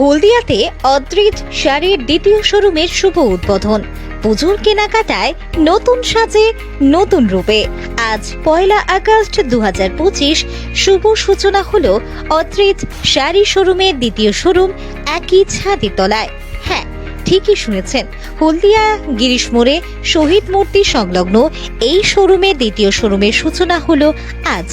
হলদিয়াতে অদ্রিজ শাড়ির দ্বিতীয় শোরুমের শুভ উদ্বোধন। পুজোর কেনাকাটায় নতুন সাজে, নতুন রূপে। আজ পয়লা আগস্ট দু হাজার পঁচিশ, শুভ সূচনা হল অদ্রিজ শাড়ি শোরুমের দ্বিতীয় শোরুম একই ছাদের তলায়। হ্যাঁ ঠিকই শুনেছেন, হলদিয়া, গিরিশ মোড়ে শহীদ মূর্তি সংলগ্ন এই শোরুমের দ্বিতীয় শোরুমের সূচনা হলো আজ।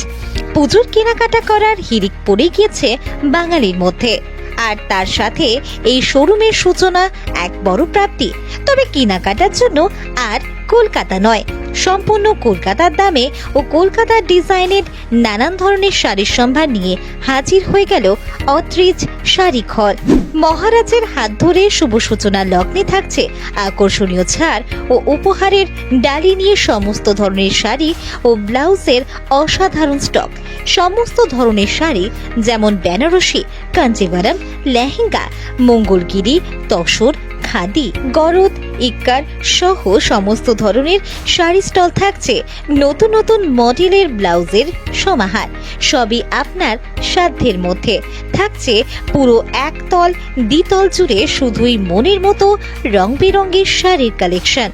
পুজোর কেনাকাটা করার হিড়িক পড়ে গিয়েছে বাঙালির মধ্যে। আর তার সাথে এই শোরুমের সূচনা এক বড় প্রাপ্তি। তবে কেনাকাটার জন্য আর কলকাতা নয়। সম্পূর্ণ কলকাতার দামে ও কলকাতার ডিজাইনের নানান ধরনের শাড়ির সম্ভার নিয়ে হাজির হয়ে গেল অত্রিজ শাড়ি ঘর মহারাজের হাত ধরে শুভ সূচনা লগ্নে থাকছে আকর্ষণীয় ছাড় ও উপহারের ডালি নিয়ে সমস্ত ধরনের শাড়ি ও ব্লাউজের অসাধারণ স্টক। সমস্ত ধরনের শাড়ি যেমন বেনারসি কাঞ্জিভারাম লেহেঙ্গা, মঙ্গলগিরি, তসর খাদি, গরদ, ইক্কার সহ সমস্ত ধরনের শাড়ি স্টল থাকছে নতুন নতুন মডেলের ব্লাউজের সমাহার। সবই আপনার সাধ্যের মধ্যে। থাকছে পুরো একতল দ্বিতল জুড়ে শুধুই মনের মতো রং বেরঙের শাড়ির কালেকশন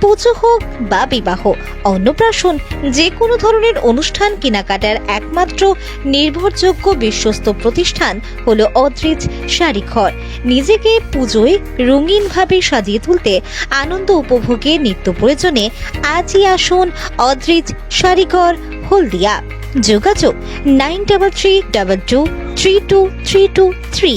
পুজো হোক বা বিবাহ, অন্নপ্রাশন, যে কোনো ধরনের অনুষ্ঠান কেনাকাটার একমাত্র নির্ভরযোগ্য বিশ্বস্ত প্রতিষ্ঠান হলো অদ্রিজ শাড়িঘর। নিজেকে পুজোয় রঙিনভাবে সাজিয়ে তুলতে আনন্দ উপভোগে নিত্য প্রয়োজনে আজই আসুন অদ্রিজ শাড়িঘর, হলদিয়া। যোগাযোগ nine double three double two three two three two three.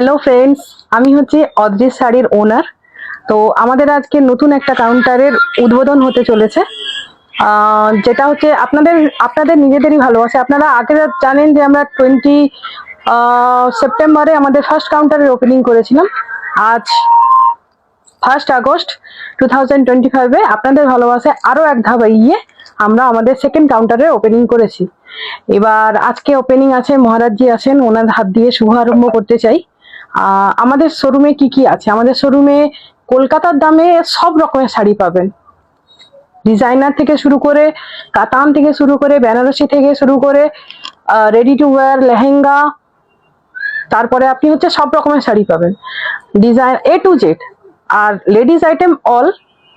Hello friends আমি হচ্ছে অদ্রিস শাড়ির ওনার তো আমাদের আজকে নতুন একটা কাউন্টারের উদ্বোধন হতে চলেছে। যেটা হচ্ছে আপনাদের আপনাদের নিজেদেরই ভালোবাসে। আপনারা আগে জানেন যে আমরা টোয়েন্টি সেপ্টেম্বরে আমাদের ফার্স্ট কাউন্টারের ওপেনিং করেছিলাম। আজ first August two thousand twenty ফাইভে আপনাদের ভালোবাসে আরও এক ধাপ এগিয়ে আমরা আমাদের সেকেন্ড কাউন্টারের ওপেনিং করেছি। এবার আজকে ওপেনিং আছে, মহারাজজি আছেন ওনার হাত দিয়ে শুভারম্ভ করতে চাই। আমাদের শোরুমে কি কি আছে? আমাদের শোরুমে কলকাতার দামে সব রকমের শাড়ি পাবেন। ডিজাইনার থেকে শুরু করে কাতান থেকে শুরু করে, বেনারসি থেকে শুরু করে রেডি টু ওয়্যার লেহেঙ্গা, তারপরে আপনি হচ্ছে সব রকমের শাড়ি পাবেন। Design A to Z R ladies item all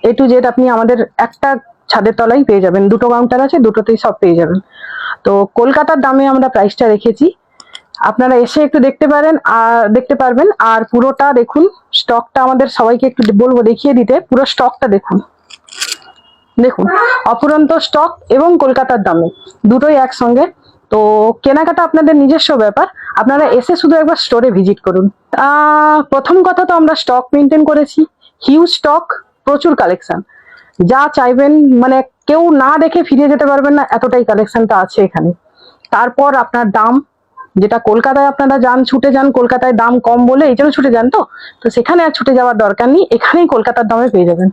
A to Z আপনি আমাদের একটা ছাদের তলায় পেয়ে যাবেন। দুটো কাউন্টার আছে, দুটোতেই সব পেয়ে যাবেন। তো কলকাতার দামে আমরা প্রাইসটা রেখেছি। আপনারা এসে একটু দেখতে পারেন, আর দেখতে পারবেন। আর পুরোটা দেখুন, স্টকটা আমাদের সবাইকে একটু বলব দেখিয়ে দিতে, পুরো স্টকটা দেখুন। দেখুন অপুরন্ত স্টক এবং কলকাতার দামে, দুটোই একসঙ্গে। তো কেনাকাটা আপনাদের নিজস্ব ব্যাপার, আপনারা এসে শুধু একবার স্টোরে ভিজিট করুন। প্রথম কথা তো আমরা স্টক মেনটেন করেছি হিউজ স্টক প্রচুর কালেকশন যা চাইবেন মানে কেউ না দেখে ফিরে যেতে পারবেন না, এতটাই কালেকশনটা আছে এখানে। তারপর আপনার দাম যেটা কলকাতায় আপনারা যান, ছুটে যান, কলকাতায় দাম কম বলে এই জন্য ছুটে যান তো? তো সেখানে আর ছুটে যাওয়ার দরকার নেই, এখানেই কলকাতার দামে পেয়ে যাবেন।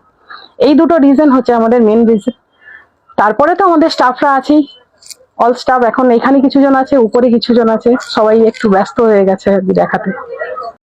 এই দুটো রিজন হচ্ছে আমাদের মেন রিজন তারপরে তো আমাদের স্টাফরা আছেই। অল স্টাফ এখন এখানে কিছু জন আছে, উপরে কিছু জন আছে। সবাই একটু ব্যস্ত হয়ে গেছে দেখাতে।